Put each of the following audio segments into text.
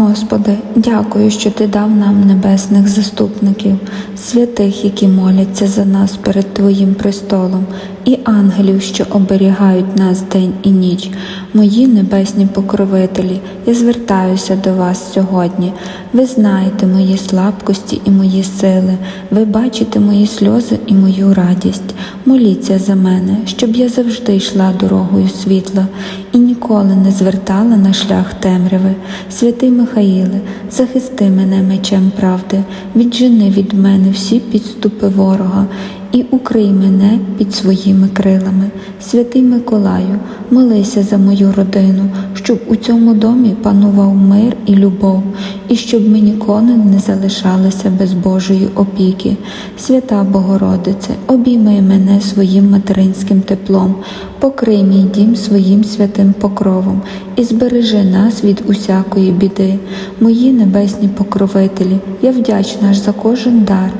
Господи, дякую, що Ти дав нам небесних заступників, святих, які моляться за нас перед Твоїм престолом, і ангелів, що оберігають нас день і ніч. Мої небесні покровителі, я звертаюся до вас сьогодні. Ви знаєте мої слабкості і мої сили, ви бачите мої сльози і мою радість. Моліться за мене, щоб я завжди йшла дорогою світла і ніколи не звертала на шлях темряви. Святий Михаїле, захисти мене мечем правди, віджени від мене всі підступи ворога і укрий мене під своїми крилами. Святий Миколаю, молися за мою родину, щоб у цьому домі панував мир і любов, і щоб ми ніколи не залишалися без Божої опіки. Свята Богородице, обійми мене своїм материнським теплом, покрий мій дім своїм святим покровом і збережи нас від усякої біди. Мої небесні покровителі, я вдячна ж за кожен дар.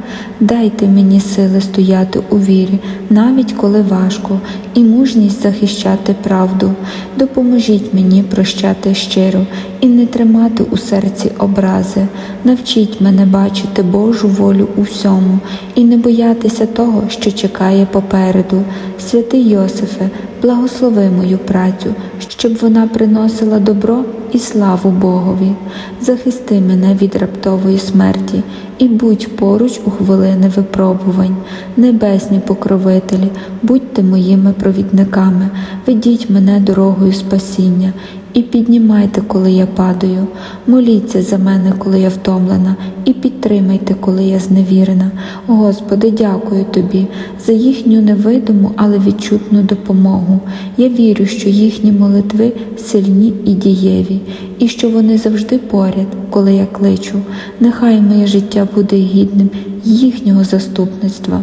Дайте мені сили стояти у вірі, навіть коли важко, і мужність захищати правду. Допоможіть мені прощати щиро і не тримати у серці образи. Навчіть мене бачити Божу волю у всьому і не боятися того, що чекає попереду. Святий Йосифе, благослови мою працю, щоб вона приносила добро і славу Богові. Захисти мене від раптової смерті і будь поруч у хвилини випробувань. Небесні покровителі, будьте моїми провідниками, ведіть мене дорогою спасіння. І піднімайте, коли я падаю, моліться за мене, коли я втомлена, і підтримайте, коли я зневірена. Господи, дякую Тобі за їхню невидиму, але відчутну допомогу. Я вірю, що їхні молитви сильні і дієві, і що вони завжди поряд, коли я кличу. Нехай моє життя буде гідним їхнього заступництва.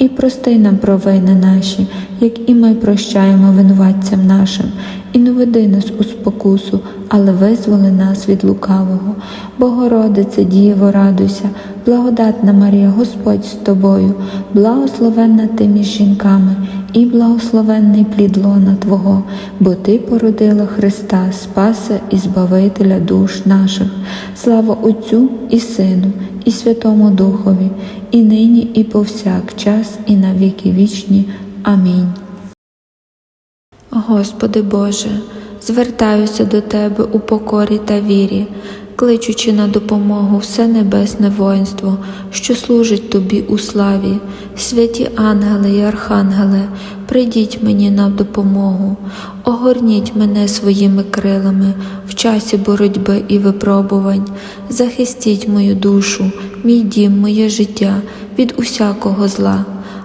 і прости нам провини наші, як і ми прощаємо винуватцям нашим, і не веди нас у спокусу, але визволи нас від лукавого. Богородице, Дієво, радуйся, благодатна Марія, Господь з тобою, благословенна ти між жінками, і благословенний плід лона Твого, бо Ти породила Христа, Спаса і Збавителя душ наших. Слава Отцю і Сину, і Святому Духові, і нині, і повсякчас, і на віки вічні. Амінь. Господи Боже, звертаюся до Тебе у покорі та вірі, кличучи на допомогу все небесне воїнство, що служить Тобі у славі, святі ангели і архангели, прийдіть мені на допомогу, огорніть мене своїми крилами в часі боротьби і випробувань, захистіть мою душу, мій дім, моє життя від усякого зла.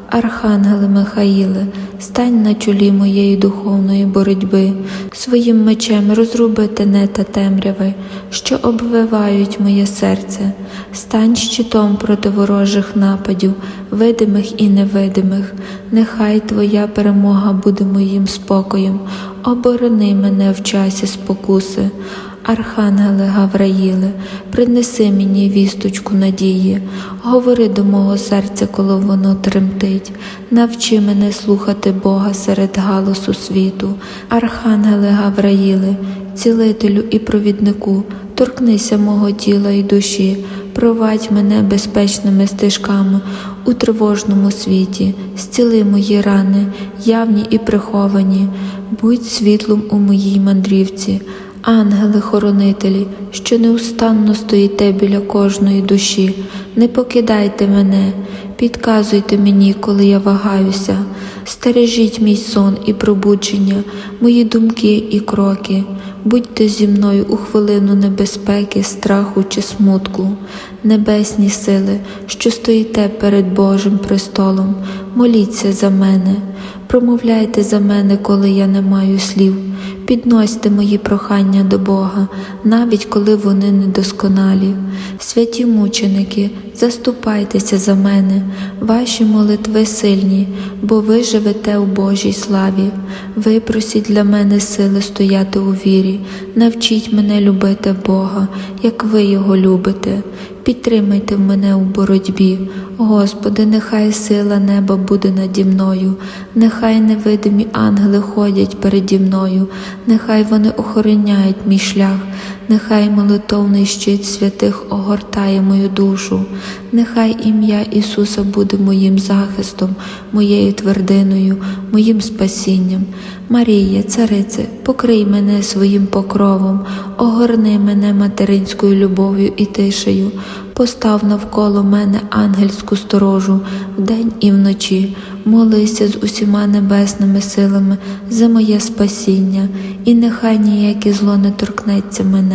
Архангеле Михаїле, стань на чолі моєї духовної боротьби, своїм мечем розруби тене та темряви, що обвивають моє серце, стань щитом проти ворожих нападів, видимих і невидимих. Нехай Твоя перемога буде моїм спокоєм, оборони мене в часі спокуси. Архангеле Гавраїле, принеси мені вісточку надії, говори до мого серця, коли воно тремтить, навчи мене слухати Бога серед галасу світу. Архангеле Гавраїле, цілителю і провіднику, торкнися мого тіла і душі, провадь мене безпечними стежками у тривожному світі, зціли мої рани, явні і приховані, будь світлом у моїй мандрівці. Ангели-хоронителі, що неустанно стоїте біля кожної душі, не покидайте мене, підказуйте мені, коли я вагаюся, стережіть мій сон і пробудження, мої думки і кроки, будьте зі мною у хвилину небезпеки, страху чи смутку, небесні сили, що стоїте перед Божим престолом, моліться за мене. промовляйте за мене, коли я не маю слів. Підносьте мої прохання до Бога, навіть коли вони недосконалі. Святі мученики, заступайтеся за мене, ваші молитви сильні, бо ви живете у Божій славі. Випросіть для мене сили стояти у вірі, навчіть мене любити Бога, як ви його любите. Підтримайте мене у боротьбі, Господи, нехай сила неба буде наді мною, нехай невидимі ангели ходять переді мною, нехай вони охороняють мій шлях, нехай молитовний щит святих огортає мою душу, нехай ім'я Ісуса буде моїм захистом, моєю твердиною, моїм спасінням. Марія, царице, покрий мене своїм покровом, огорни мене материнською любов'ю і тишею, постав навколо мене ангельську сторожу вдень і вночі, молися з усіма небесними силами за моє спасіння, і нехай ніяке зло не торкнеться мене.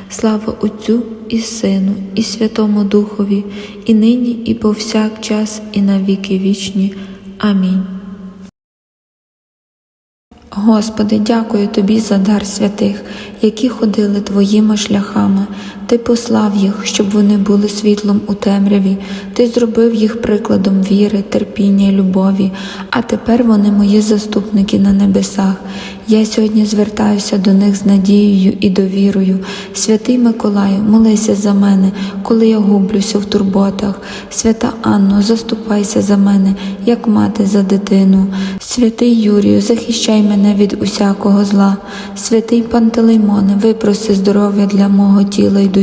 Слава Отцю і Сину, і Святому Духові, і нині, і повсякчас, і на віки вічні. Амінь. Господи, дякую Тобі за дар святих, які ходили Твоїми шляхами. Ти послав їх, щоб вони були світлом у темряві. Ти зробив їх прикладом віри, терпіння і любові, а тепер вони мої заступники на небесах. Я сьогодні звертаюся до них з надією і довірою. Святий Миколаю, молися за мене, коли я гублюся в турботах. Свята Анно, заступайся за мене, як мати за дитину. Святий Юрію, захищай мене від усякого зла. Святий Пантелеймоне, випроси здоров'я для мого тіла й душі.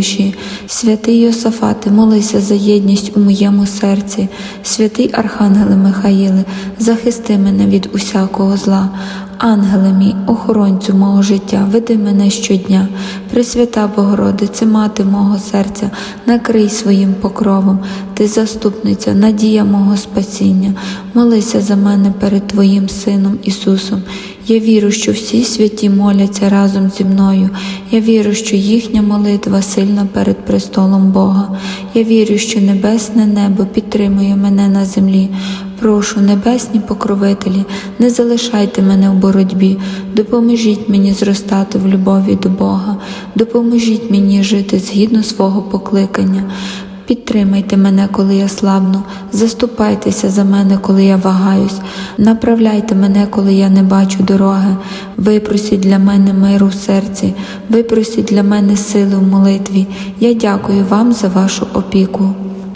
Святий Йосафате, молися за єдність у моєму серці. Святий Архангеле Михаїле, захисти мене від усякого зла. Ангеле мій, охоронцю мого життя, веди мене щодня. Пресвята Богородице, мати мого серця, накрий своїм покровом, ти заступниця, надія мого спасіння. Молися за мене перед Твоїм Сином Ісусом. Я вірю, що всі святі моляться разом зі мною. Я вірю, що їхня молитва сильна перед престолом Бога. Я вірю, що небесне небо підтримує мене на землі. Прошу, небесні покровителі, не залишайте мене в боротьбі, допоможіть мені зростати в любові до Бога, допоможіть мені жити згідно свого покликання. Підтримайте мене, коли я слабну, заступайтеся за мене, коли я вагаюсь, направляйте мене, коли я не бачу дороги, випросіть для мене миру в серці, випросіть для мене сили в молитві. Я дякую вам за вашу опіку.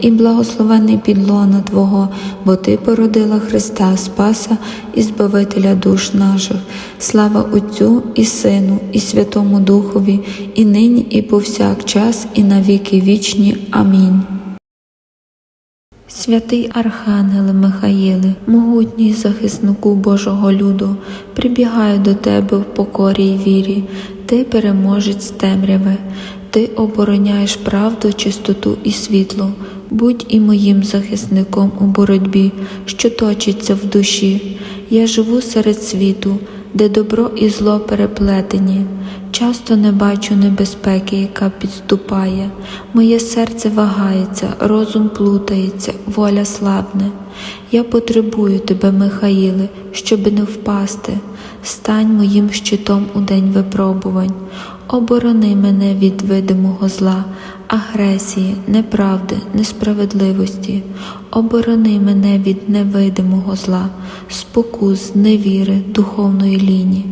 і благословений підлона Твого, бо Ти породила Христа Спаса і Збавителя душ наших. Слава Отцю і Сину, і Святому Духові, і нині, і повсякчас, і на віки вічні. Амінь. Святий Архангеле Михаїле, могутній захиснику Божого люду, прибігаю до тебе в покорі й вірі, ти переможець темряви, ти обороняєш правду, чистоту і світло. Будь і моїм захисником у боротьбі, що точиться в душі. Я живу серед світу, де добро і зло переплетені. часто не бачу небезпеки, яка підступає. Моє серце вагається, розум плутається, воля слабне. Я потребую тебе, Михаїле, щоби не впасти. Стань моїм щитом у день випробувань. Оборони мене від видимого зла, агресії, неправди, несправедливості. Оборони мене від невидимого зла, спокус, невіри, духовної лінії.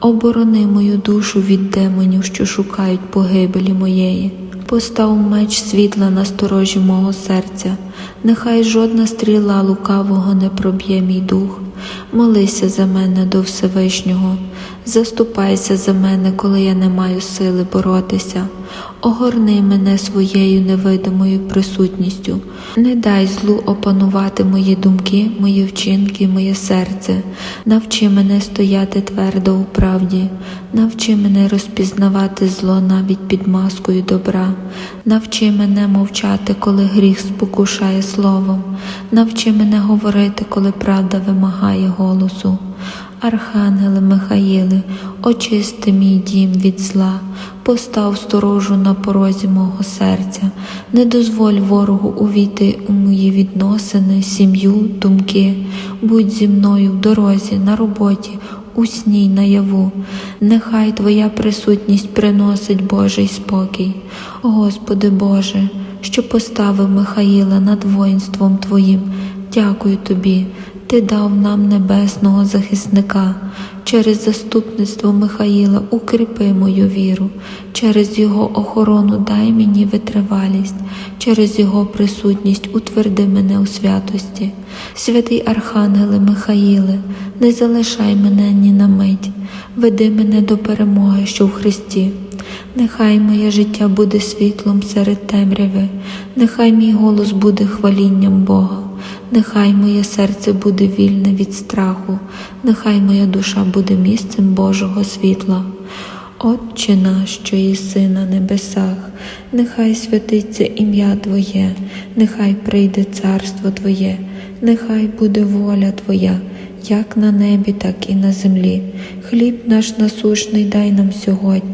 Оборони мою душу від демонів, що шукають погибелі моєї. Постав меч світла на сторожі мого серця, нехай жодна стріла лукавого не проб'є мій дух. Молися за мене до Всевишнього, заступайся за мене, коли я не маю сили боротися. Огорни мене своєю невидимою присутністю, не дай злу опанувати мої думки, мої вчинки, моє серце. Навчи мене стояти твердо у правді, навчи мене розпізнавати зло навіть під маскою добра, навчи мене мовчати, коли гріх спокушає словом, навчи мене говорити, коли правда вимагає голосу. Архангеле Михаїле, очисти мій дім від зла, постав сторожу на порозі мого серця, не дозволь ворогу увійти у мої відносини, сім'ю, думки, будь зі мною в дорозі, на роботі, у сні й наяву. Нехай Твоя присутність приносить Божий спокій. Господи Боже, що поставив Михаїла над воїнством Твоїм, дякую Тобі. Ти дав нам небесного захисника. Через заступництво Михаїла укріпи мою віру, через його охорону дай мені витривалість, через його присутність утверди мене у святості. Святий Архангеле Михаїле, не залишай мене ні на мить, веди мене до перемоги, що в Христі. Нехай моє життя буде світлом серед темряви, нехай мій голос буде хвалінням Бога. Нехай моє серце буде вільне від страху, нехай моя душа буде місцем Божого світла. Отче наш, що єси на небесах, нехай святиться ім'я Твоє, нехай прийде царство Твоє, нехай буде воля Твоя, як на небі, так і на землі. Хліб наш насушний дай нам сьогодні,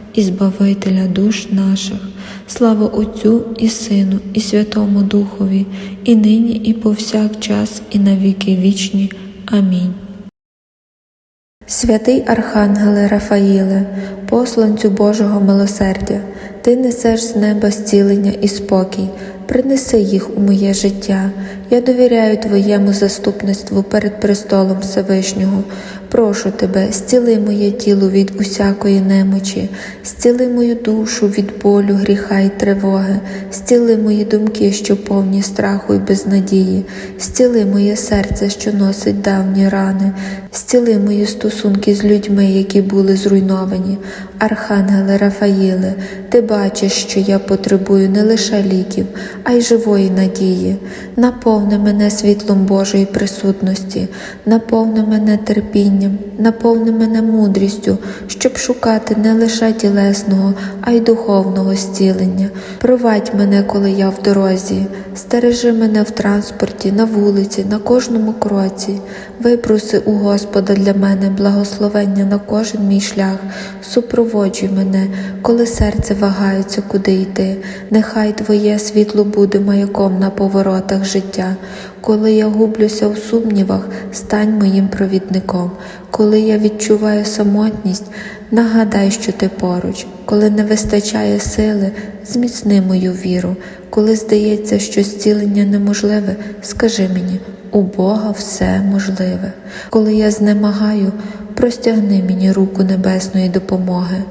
і Збавителя душ наших. Слава Отцю і Сину, і Святому Духові, і нині, і повсякчас, і на віки вічні. Амінь. Святий Архангеле Рафаїле, посланцю Божого милосердя, ти несеш з неба зцілення і спокій, принеси їх у моє життя. Я довіряю Твоєму заступництву перед престолом Всевишнього. Прошу тебе, зціли моє тіло від усякої немочі, зціли мою душу від болю, гріха й тривоги, зціли мої думки, що повні страху й безнадії, зціли моє серце, що носить давні рани, зціли мої стосунки з людьми, які були зруйновані. Архангеле Рафаїле, ти бачиш, що я потребую не лише ліків, а й живої надії. Наповни мене світлом Божої присутності, наповни мене терпінням, наповни мене мудрістю, щоб шукати не лише тілесного, а й духовного зцілення. Провадь мене, коли я в дорозі, стережи мене в транспорті, на вулиці, на кожному кроці. Випроси у Господа для мене благословення на кожен мій шлях, супроводжуй мене, коли серце вагається, куди йти. Нехай Твоє світло буде маяком на поворотах життя. Коли я гублюся в сумнівах, стань моїм провідником. Коли я відчуваю самотність, нагадай, що ти поруч. Коли не вистачає сили, зміцни мою віру. Коли здається, що зцілення неможливе, скажи мені. У Бога все можливе. Коли я знемагаю, простягни мені руку небесної допомоги.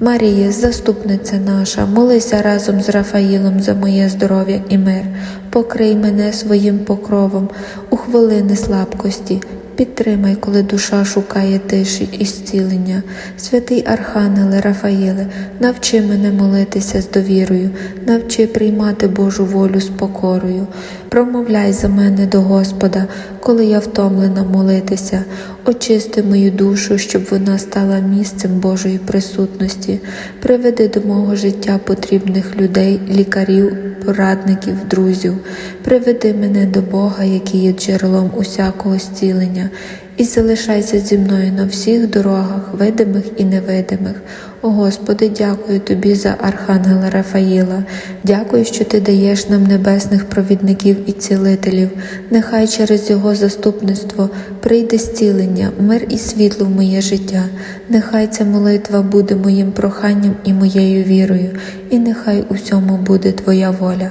Марія, заступниця наша, молися разом з Рафаїлом за моє здоров'я і мир, покрий мене своїм покровом у хвилини слабкості Підтримай, коли душа шукає тиші і зцілення. Святий Архангеле Рафаїле, навчи мене молитися з довірою, навчи приймати Божу волю з покорою. Промовляй за мене до Господа, коли я втомлена молитися. Очисти мою душу, щоб вона стала місцем Божої присутності. Приведи до мого життя потрібних людей, лікарів, порадників, друзів. Приведи мене до Бога, який є джерелом усякого зцілення, і залишайся зі мною на всіх дорогах, видимих і невидимих. О Господи, дякую Тобі за Архангела Рафаїла. Дякую, що Ти даєш нам небесних провідників і цілителів. Нехай через його заступництво прийде зцілення, мир і світло в моє життя. Нехай ця молитва буде моїм проханням і моєю вірою, і нехай у всьому буде Твоя воля.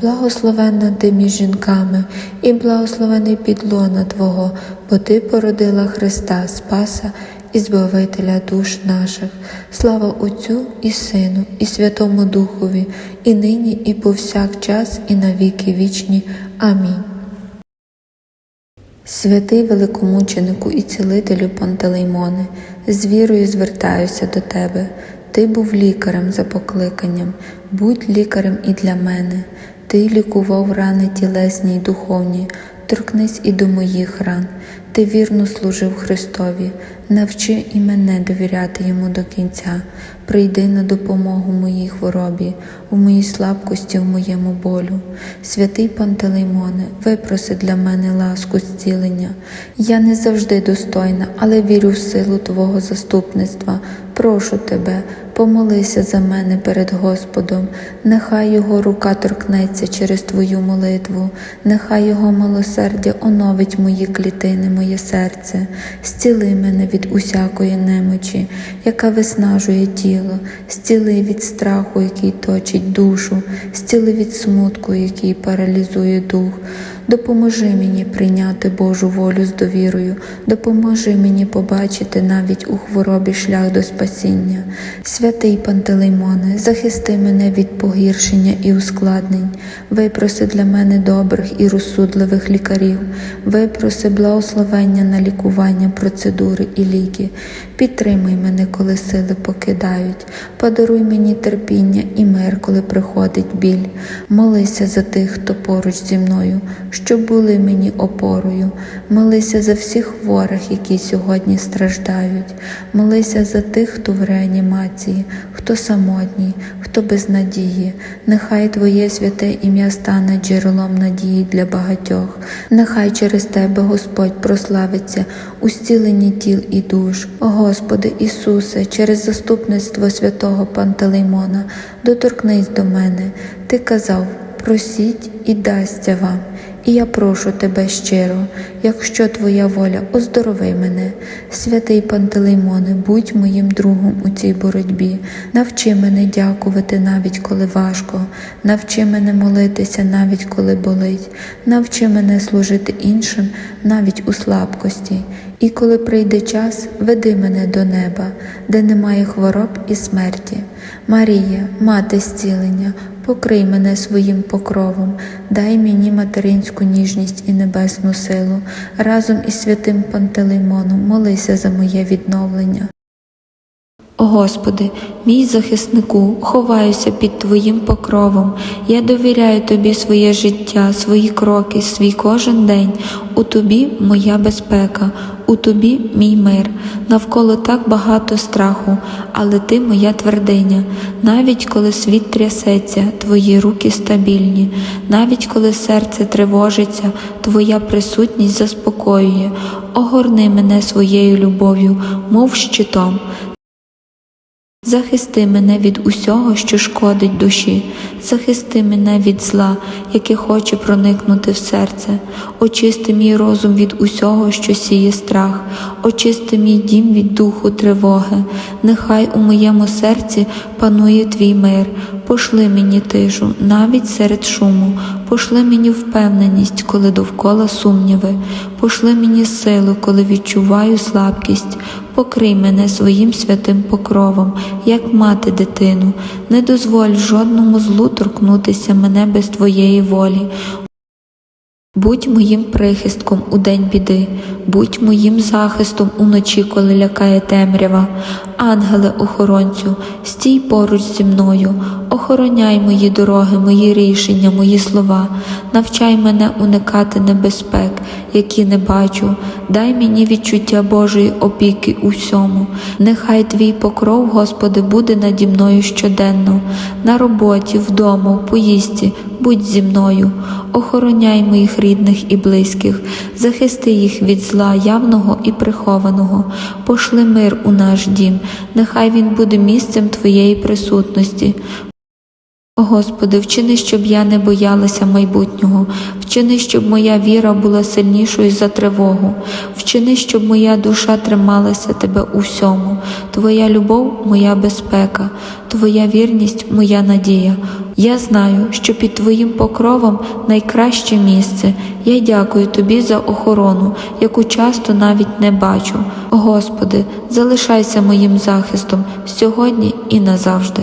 Благословенна ти між жінками, і благословений підлона Твого, бо Ти породила Христа, Спаса і Збавителя душ наших. Слава Отцю і Сину, і Святому Духові, і нині, і повсякчас, і на віки вічні. Амінь. Святий великомученику і цілителю Пантелеймоне, з вірою звертаюся до тебе. Ти був лікарем за покликанням, будь лікарем і для мене. Ти лікував рани тілесні й духовні, торкнись і до моїх ран. Ти вірно служив Христові, навчи і мене довіряти йому до кінця. Прийди на допомогу моїй хворобі, у моїй слабкості, в моєму болю. Святий Пантелеймоне, випроси для мене ласку зцілення. Я не завжди достойна, але вірю в силу Твого заступництва. Прошу тебе, помолися за мене перед Господом, нехай Його рука торкнеться через Твою молитву, нехай Його милосердя оновить мої клітини, моє серце, зціли мене від усякої немочі, яка виснажує тіло, зціли від страху, який точить душу, зціли від смутку, який паралізує дух. Допоможи мені прийняти Божу волю з довірою, допоможи мені побачити навіть у хворобі шлях до спасіння. Святий Пантелеймоне, захисти мене від погіршення і ускладнень, випроси для мене добрих і розсудливих лікарів, випроси благословення на лікування, процедури і ліки. Підтримай мене, коли сили покидають, подаруй мені терпіння і мир, коли приходить біль. Молися за тих, хто поруч зі мною, щоб були мені опорою. Молися за всіх хворих, які сьогодні страждають. Молися за тих, хто в реанімації, хто самотній, хто без надії. Нехай Твоє святе ім'я стане джерелом надії для багатьох. Нехай через Тебе Господь прославиться у зціленні тіл і душ. Господи Ісусе, через заступництво святого Пантелеймона, доторкнись до мене. Ти казав, просіть і дасться вам. І я прошу тебе щиро, якщо твоя воля, оздорови мене, святий Пантелеймоне, будь моїм другом у цій боротьбі, навчи мене дякувати навіть коли важко, навчи мене молитися навіть коли болить, навчи мене служити іншим навіть у слабкості. І коли прийде час, веди мене до неба, де немає хвороб і смерті. Марія, мати зцілення, покрий мене своїм покровом, дай мені материнську ніжність і небесну силу. Разом із святим Пантелеймоном молися за моє відновлення. Господи, мій захиснику, ховаюся під Твоїм покровом. Я довіряю Тобі своє життя, свої кроки, свій кожен день. У Тобі моя безпека, у Тобі мій мир. Навколо так багато страху, але Ти моя твердиня. Навіть коли світ трясеться, Твої руки стабільні, навіть коли серце тривожиться, Твоя присутність заспокоює. Огорни мене своєю любов'ю, мов щитом. Захисти мене від усього, що шкодить душі, захисти мене від зла, яке хоче проникнути в серце, очисти мій розум від усього, що сіє страх, очисти мій дім від духу тривоги, нехай у моєму серці панує твій мир, пошли мені тишу, навіть серед шуму, пошли мені впевненість, коли довкола сумніви, пошли мені силу, коли відчуваю слабкість, покрий мене своїм святим покровом, як мати дитину, не дозволь жодному злу торкнутися мене без твоєї волі. Будь моїм прихистком у день біди, будь моїм захистом уночі, коли лякає темрява. Ангеле охоронцю, стій поруч зі мною, охороняй мої дороги, мої рішення, мої слова, навчай мене уникати небезпек, які не бачу, дай мені відчуття Божої опіки у всьому. Нехай твій покров, Господи, буде наді мною щоденно, на роботі, вдома, в поїздці, будь зі мною, охороняй моїх рідних і близьких, захисти їх від зла явного і прихованого, пошли мир у наш дім, нехай він буде місцем Твоєї присутності. Господи, вчини, щоб я не боялася майбутнього, вчини, щоб моя віра була сильнішою за тривогу, вчини, щоб моя душа трималася Тебе у всьому, Твоя любов моя безпека, Твоя вірність моя надія. Я знаю, що під Твоїм покровом найкраще місце. Я дякую Тобі за охорону, яку часто навіть не бачу. Господи, залишайся моїм захистом сьогодні і назавжди.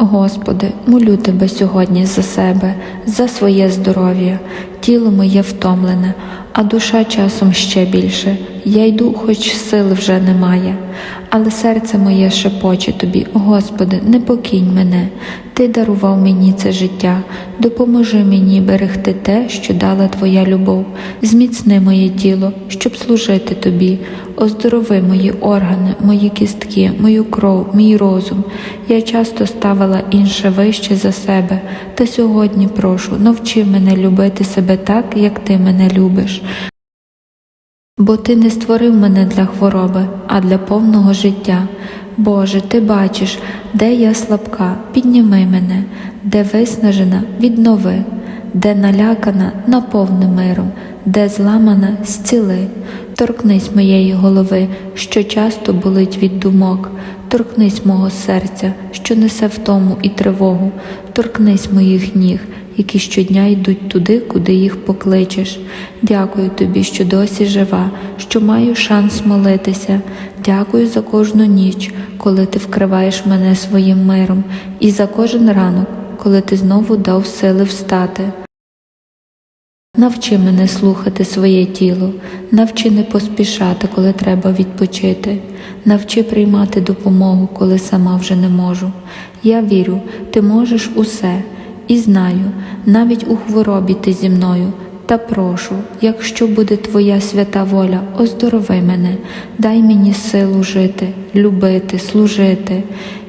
Господи, молю Тебе сьогодні за себе, за своє здоров'я, тіло моє втомлене, а душа часом ще більше. Я йду, хоч сил вже немає, але серце моє шепоче тобі, Господи, не покинь мене. Ти дарував мені це життя, допоможи мені берегти те, що дала Твоя любов, зміцни моє тіло, щоб служити Тобі, оздорови мої органи, мої кістки, мою кров, мій розум. Я часто ставила інше вище за себе, та сьогодні прошу, навчи мене любити себе так, як ти мене любиш. Бо ти не створив мене для хвороби, а для повного життя. Боже, ти бачиш, де я слабка, підніми мене, де виснажена, віднови, де налякана, наповни миром, де зламана, зціли. Торкнись моєї голови, що часто болить від думок, торкнись мого серця, що несе втому і тривогу, торкнись моїх ніг, які щодня йдуть туди, куди їх покличеш. Дякую тобі, що досі жива, що маю шанс молитися. Дякую за кожну ніч, коли ти вкриваєш мене своїм миром, і за кожен ранок, коли ти знову дав сили встати. Навчи мене слухати своє тіло, навчи не поспішати, коли треба відпочити, навчи приймати допомогу, коли сама вже не можу. Я вірю, ти можеш усе, і знаю, навіть у хворобі ти зі мною. Та прошу, якщо буде Твоя свята воля, оздорови мене, дай мені силу жити, любити, служити.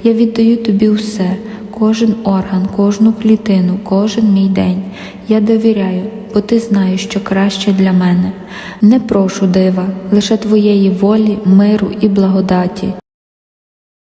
Я віддаю тобі усе, кожен орган, кожну клітину, кожен мій день. Я довіряю, бо ти знаєш, що краще для мене. Не прошу дива, лише Твоєї волі, миру і благодаті.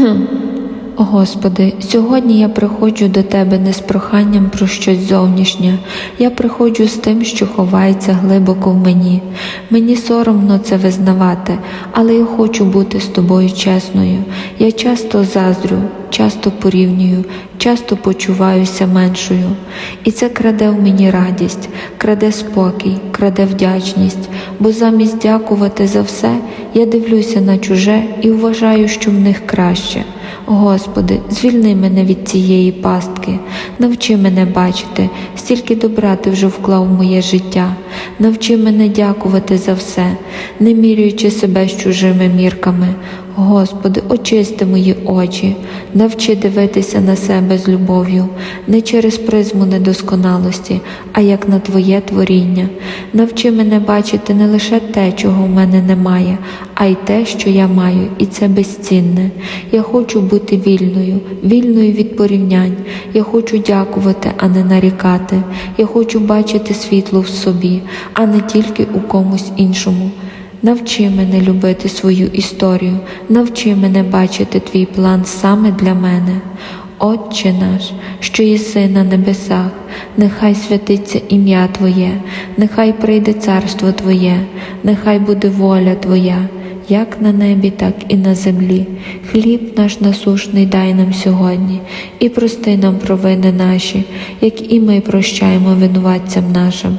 О Господи, сьогодні я приходжу до Тебе не з проханням про щось зовнішнє. Я приходжу з тим, що ховається глибоко в мені. Мені соромно це визнавати, але я хочу бути з тобою чесною. Я часто заздрю, часто порівнюю, часто почуваюся меншою. І це краде в мені радість, краде спокій, краде вдячність, бо замість дякувати за все, я дивлюся на чуже і вважаю, що в них краще. Господи, звільни мене від цієї пастки, навчи мене бачити, стільки добра ти вже вклав в моє життя, навчи мене дякувати за все, не міряючи себе з чужими мірками. Господи, очисти мої очі, навчи дивитися на себе з любов'ю, не через призму недосконалості, а як на Твоє творіння. Навчи мене бачити не лише те, чого в мене немає, а й те, що я маю, і це безцінне. Я хочу бути вільною, вільною від порівнянь. Я хочу дякувати, а не нарікати. Я хочу бачити світло в собі, а не тільки у комусь іншому. Навчи мене любити свою історію, навчи мене бачити твій план саме для мене. Отче наш, що єси на небесах, нехай святиться ім'я Твоє, нехай прийде царство Твоє, нехай буде воля Твоя, як на небі, так і на землі. Хліб наш насушний дай нам сьогодні, і прости нам провини наші, як і ми прощаємо винуватцям нашим,